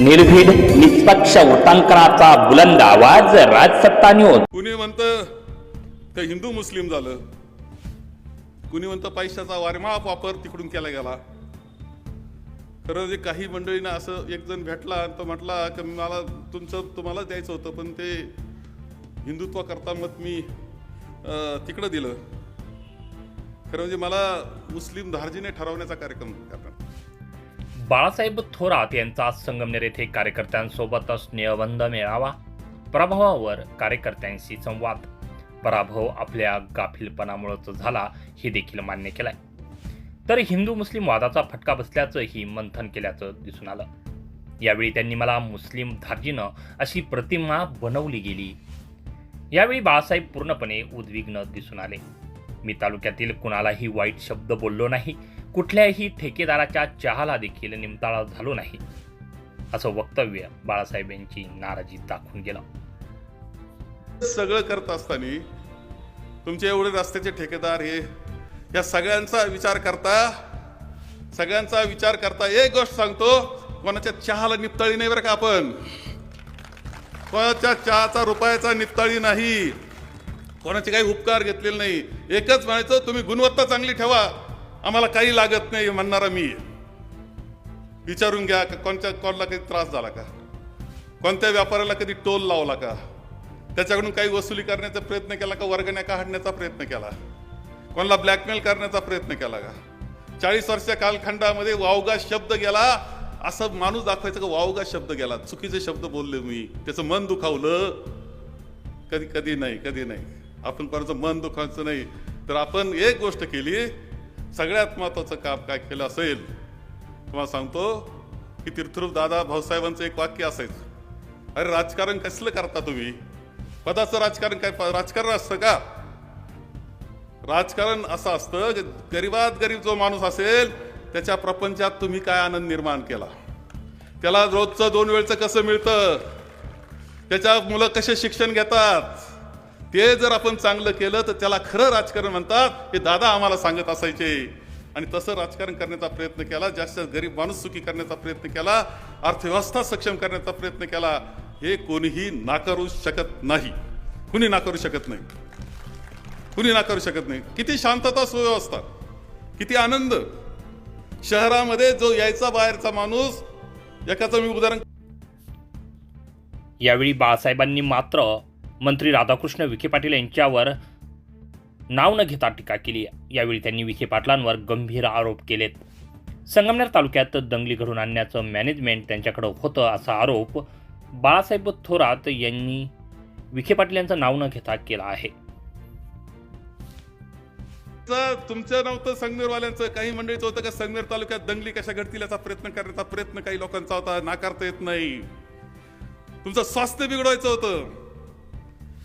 निर्भीड निष्पक्ष वृत्तांकनाचा बुलंद आवाज राजसत्ता न्यूज कुणी म्हणतं ते हिंदू मुस्लिम झालं. कुणी म्हणतं पैशाचा वारमाप वापर तिकडून केला गेला. खरं जे काही मंडळींना असं एक जण भेटला आणि तो म्हटला की मला तुमचं तुम्हाला द्यायचं होतं पण ते हिंदुत्वाकरता मत मी तिकडं दिलं. खरं म्हणजे मला मुस्लिम धार्जिने ठरवण्याचा कार्यक्रम करणार बाळासाहेब थोरात यांचा संगमनेर येथे कार्यकर्त्यांसोबत स्नेहबंध मेळावा. प्रभावावर कार्यकर्त्यांशी संवाद. पराभव आपल्या गाफीलपणामुळेच झाला हे देखील मान्य केलाय. तर हिंदू मुस्लिम वादाचा फटका बसल्याचंही मंथन केल्याचं दिसून आलं. यावेळी त्यांनी मला मुस्लिम धार्जीनं अशी प्रतिमा बनवली गेली. यावेळी बाळासाहेब पूर्णपणे उद्विग्न दिसून आले. मी तालुक्यातील कुणालाही वाईट शब्द बोललो नाही. कुठल्याही ठेकेदाराच्या चहाला देखील निमताळा झालो नाही. असं वक्तव्य बाळासाहेब यांची नाराजी दाखवून गेलं. सगळं करत असताना तुमचे एवढे रस्त्याचे ठेकेदार हे या सगळ्यांचा विचार करता सगळ्यांचा विचार करता एक गोष्ट सांगतो कोणाच्या चहाला निपताळी नाही बरं का आपण? कोणाच्या चहाचा रुपयाचा निपताळी नाही? कोणाचे काही उपकार घेतलेले नाही? एकच म्हणायचं तुम्ही गुणवत्ता चांगली ठेवा. आम्हाला काही लागत नाही म्हणणारा मी विचारून घ्या का कोणत्या कोणाला काही त्रास झाला का? कोणत्या व्यापाऱ्याला कधी टोल लावला का? त्याच्याकडून काही वसुली करण्याचा प्रयत्न केला का? वर्गण्या का हाडण्याचा प्रयत्न केला? कोणाला ब्लॅकमेल करण्याचा प्रयत्न केला का? चाळीस वर्षाच्या कालखंडामध्ये वावगा शब्द गेला असं माणूस दाखवायचं का वावगा शब्द गेला? चुकीचे शब्द बोलले मी. त्याचं मन दुखावलं. कधी कधी नाही कधी नाही. आपण कोणाचं मन दुखायचं नाही. तर आपण एक गोष्ट केली सगळ्यात महत्वाचं काम काय केलं असेल तुम्हाला सांगतो की तीर्थरूप दादा भाऊसाहेबांचं एक वाक्य असायचं. अरे राजकारण कसलं करता तुम्ही? पदाचं राजकारण काय राजकारण असतं का? राजकारण असं असतं की गरीबात गरीब जो माणूस असेल त्याच्या प्रपंचात तुम्ही काय आनंद निर्माण केला? त्याला रोजचं दोन वेळचं कसं मिळतं? त्याच्या मुलं कसे शिक्षण घेतात? ते जर आपण चांगलं केलं तर त्याला खरं राजकारण म्हणतात हे दादा आम्हाला सांगत असायचे. आणि तसं राजकारण करण्याचा प्रयत्न केला जास्त गरीब माणूस सुखी करण्याचा प्रयत्न केला अर्थव्यवस्था सक्षम करण्याचा प्रयत्न केला हे कोणीही नाकारू शकत नाही. कुणी नाकारू शकत नाही? कुणी नाकारू शकत नाही? किती शांतता सुव्यवस्था किती आनंद. शहरामध्ये जो यायचा बाहेरचा माणूस एकाचं मी उदाहरण यावेळी बाळासाहेबांनी मात्र मंत्री राधाकृष्ण विखे पाटील यांच्यावर नाव न घेता टीका केली. यावेळी त्यांनी विखे पाटलांवर गंभीर आरोप केलेत. संगमनेर तालुक्यात दंगली घडून आणण्याचं मॅनेजमेंट त्यांच्याकडं होतं असा आरोप बाळासाहेब थोरात यांनी विखे पाटील यांचं नाव न घेता केला आहे. चं- तुमचं नव्हतं संगमेरवाल्यांचं. काही मंडळीचं होतं का संगमेर तालुक्यात दंगली कशा घडतील याचा प्रयत्न करण्याचा प्रयत्न काही लोकांचा होता. नाकारता येत नाही. तुमचं स्वास्थ्य बिघडवायचं होतं.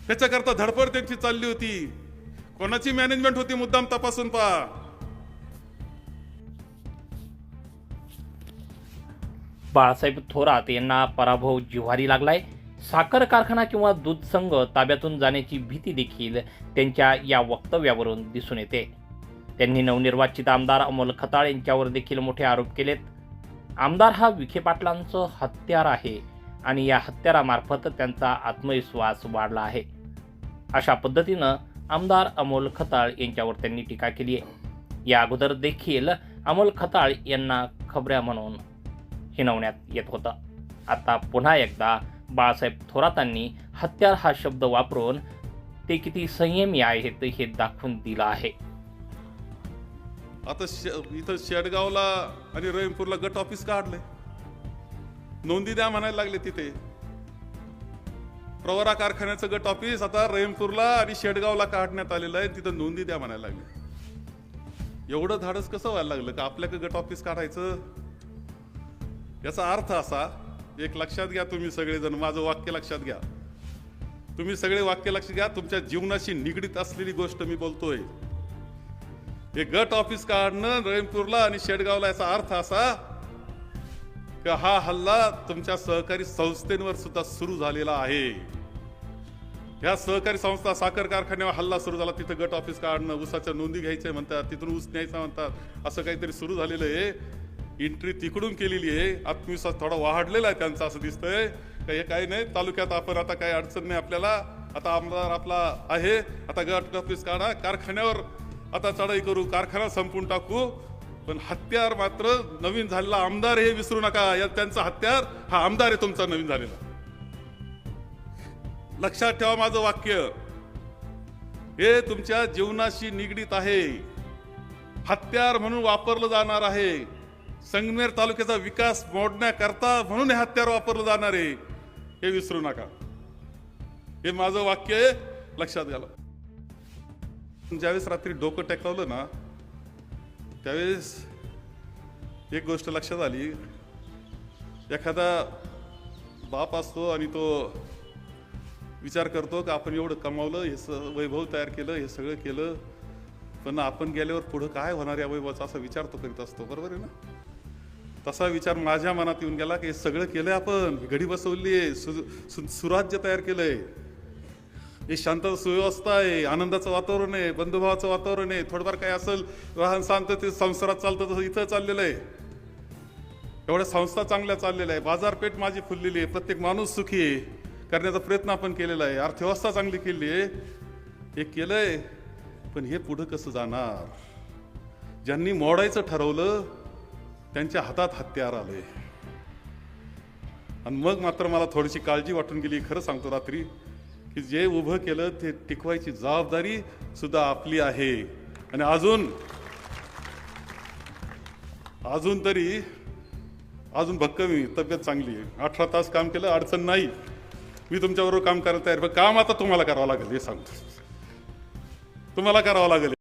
त्याच्याकरता धडपड त्यांची चालली होती. कोणाची मॅनेजमेंट होती मुद्दाम तपासून पहा. बाळासाहेब थोरात यांना पराभव जिव्हारी लागलाय. साखर कारखाना किंवा दूध संघ ताब्यातून जाण्याची भीती देखील त्यांच्या या वक्तव्यावरून दिसून येते. त्यांनी नवनिर्वाचित आमदार अमोल खताळ यांच्यावर देखील मोठे आरोप केलेत. आमदार हा विखे पाटलांचं हत्यार आहे. आणि या हत्यारामार्फत त्यांचा आत्मविश्वास वाढला आहे. अशा पद्धतीनं आमदार अमोल खताळ यांच्यावर त्यांनी टीका केली आहे. या अगोदर देखील अमोल खताळ यांना खबऱ्या म्हणून हिनवण्यात येत होतं. आता पुन्हा एकदा बाळासाहेब थोरातांनी हत्यार हा शब्द वापरून ते किती संयमी आहेत हे दाखवून दिलं आहे. आता श- इथं शेडगावला आणि रहीमपूरला गट ऑफिस काढलंय. नोंदी द्या म्हणायला लागले तिथे. प्रवरा कारखान्याचं गट ऑफिस आता रेमपूरला आणि शेडगावला काढण्यात आलेलं आहे. तिथं नोंदी द्या म्हणायला लागले. एवढं धाडस कसं व्हायला लागलं? का आपल्याकडे गट ऑफिस काढायचं? याचा अर्थ असा एक लक्षात घ्या तुम्ही सगळेजण माझं वाक्य लक्षात घ्या. तुम्ही सगळे वाक्य लक्षात घ्या तुमच्या जीवनाशी निगडीत असलेली गोष्ट मी बोलतोय. हे गट ऑफिस काढणं रेमपूरला आणि शेडगावला याचा अर्थ असा की हा हल्ला तुमच्या सहकारी संस्थेवर सुद्धा सुरू झालेला आहे? ह्या सहकारी संस्था साखर कारखान्यावर हल्ला सुरू झाला तिथं गट ऑफिस काढणं ऊसाच्या नोंदी घ्यायच्या म्हणतात तिथून ऊस न्यायचा म्हणतात असं काहीतरी सुरू झालेलं आहे. एंट्री तिकडून केलेली आहे. आत्मविश्वास थोडा वाढलेला आहे त्यांचा असं दिसतंय. का हे काही नाही तालुक्यात आपण आता काही अडचण नाही आपल्याला. आता आमदार आपला आहे. आता गट ऑफिस काढा कारखान्यावर आता चढाई करू कारखाना संपून टाकू. पण हत्यार मात्र नवीन झालेला आमदार हे विसरू नका. या त्यांचा हत्यार हा आमदार आहे तुमचा नवीन झालेला. लक्षात ठेवा माझं वाक्य. हे तुमच्या जीवनाशी निगडीत आहे. हत्यार म्हणून वापरलं जाणार आहे. संगमेर तालुक्याचा विकास मोडण्याकरता म्हणून हे हत्यार वापरलं जाणार आहे. हे विसरू नका. हे माझं वाक्य आहे. लक्षात घाला ज्यावेळेस रात्री डोकं टेकवलं ना त्यावेळेस एक गोष्ट लक्षात आली. एखादा बाप असतो आणि तो विचार करतो की आपण एवढं कमावलं हे स वैभव तयार केलं हे सगळं केलं पण आपण गेल्यावर पुढं काय होणार या वैभवाचा असा विचार तो करीत असतो. बरोबर आहे ना? तसा विचार माझ्या मनात येऊन गेला की हे सगळं केलंय आपण. घडी बसवली आहे सु- सु- सुराज्य तयार केलं आहे हे शांत सुव्यवस्था आहे आनंदाचं वातावरण आहे बंधुभावाचं वातावरण आहे थोडंफार काय असेल राहण ते संसारात चालतं तसं इथं चाललेलं आहे. एवढ्या संस्था चांगल्या चाललेल्या आहे. बाजारपेठ माझी फुललेली आहे. प्रत्येक माणूस सुखी आहे. करण्याचा प्रयत्न आपण केलेला आहे. अर्थव्यवस्था चांगली केली आहे. हे केलं आहे पण हे पुढं कसं जाणार? ज्यांनी मोडायचं ठरवलं त्यांच्या हातात हत्यार आले आणि मग मात्र मला थोडीशी काळजी वाटून गेली. खरं सांगतो रात्री की जे उभं केलं ते टिकवायची जबाबदारी सुद्धा आपली आहे. आणि अजून अजून तरी अजून भक्कमी तब्येत चांगली आहे. अठरा तास काम केलं अडचण नाही. मी तुमच्याबरोबर काम करायला तयार पण काम आता तुम्हाला करावं लागेल हे सांगतो. तुम्हाला करावं लागेल.